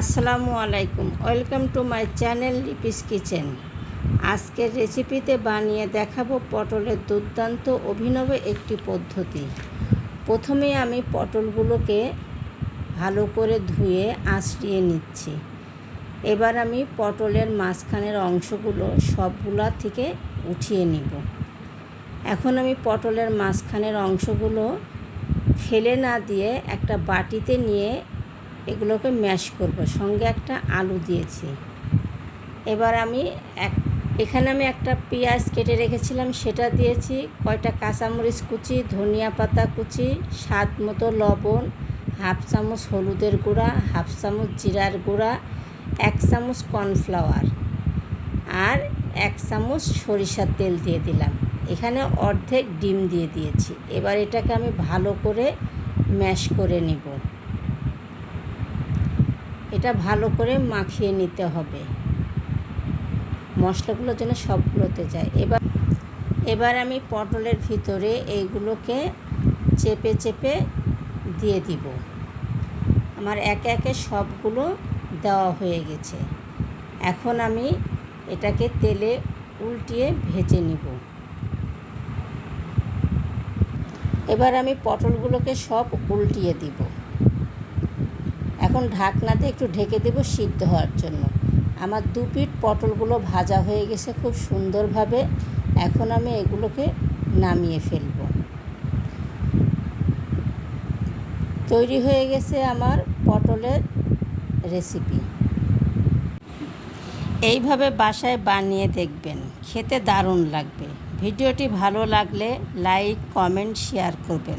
আসসালামু আলাইকুম। Welcome to my channel Lipi's kitchen. আজকের রেসিপিতে বানিয়ে দেখাবো পটলের দুর্দান্ত অভিনব একটি পদ্ধতি। প্রথমে আমি পটলগুলোকে ভালো করে ধুয়ে আঁচড়িয়ে নিচ্ছি। এবার আমি পটলের মাঝখানের অংশগুলো সবগুলা থেকে উঠিয়ে নিব। এখন আমি পটলের মাঝখানের অংশগুলো ফেলে না দিয়ে একটা বাটিতে নিয়ে এগুলোকে ম্যাশ করব। সঙ্গে একটা আলু দিয়েছি। এবার আমি এক, এখানে আমি একটা পেঁয়াজ কেটে রেখেছিলাম, সেটা দিয়েছি, কয়টা কাঁচামরিচ কুচি, ধনিয়া পাতা কুচি, স্বাদ মতো লবণ, হাফ চামচ হলুদের গুঁড়া, হাফ চামচ জিরার গুঁড়া, এক চামচ কর্নফ্লাওয়ার আর এক চামচ সরিষার তেল দিয়ে দিলাম। এখানে অর্ধেক ডিম দিয়ে দিয়েছি। এবার এটাকে আমি ভালো করে ম্যাশ করে নিব। এটা ভালো করে মাখিয়ে নিতে হবে। মশলাগুলো যেন সবগুলোতে যায়। এবার এবার আমি পটলের ভিতরে এইগুলোকে চেপে চেপে দিয়ে দিব। আমার একে একে সবগুলো দেওয়া হয়ে গেছে। এখন আমি এটাকে তেলে উল্টিয়ে ভেজে নিব। এবার আমি পটলগুলোকে সব উল্টিয়ে দিব। এখন ঢাকনাতে একটু ঢেকে দেব সিদ্ধ হওয়ার জন্য। আমার দু পিঠ পটলগুলো ভাজা হয়ে গেছে খুব সুন্দরভাবে। এখন আমি এগুলোকে নামিয়ে ফেলব। তৈরি হয়ে গেছে আমার পটলের রেসিপি এইভাবে বাসায় বানিয়ে দেখবেন, খেতে দারুণ লাগবে। ভিডিওটি ভালো লাগলে লাইক, কমেন্ট, শেয়ার করবেন।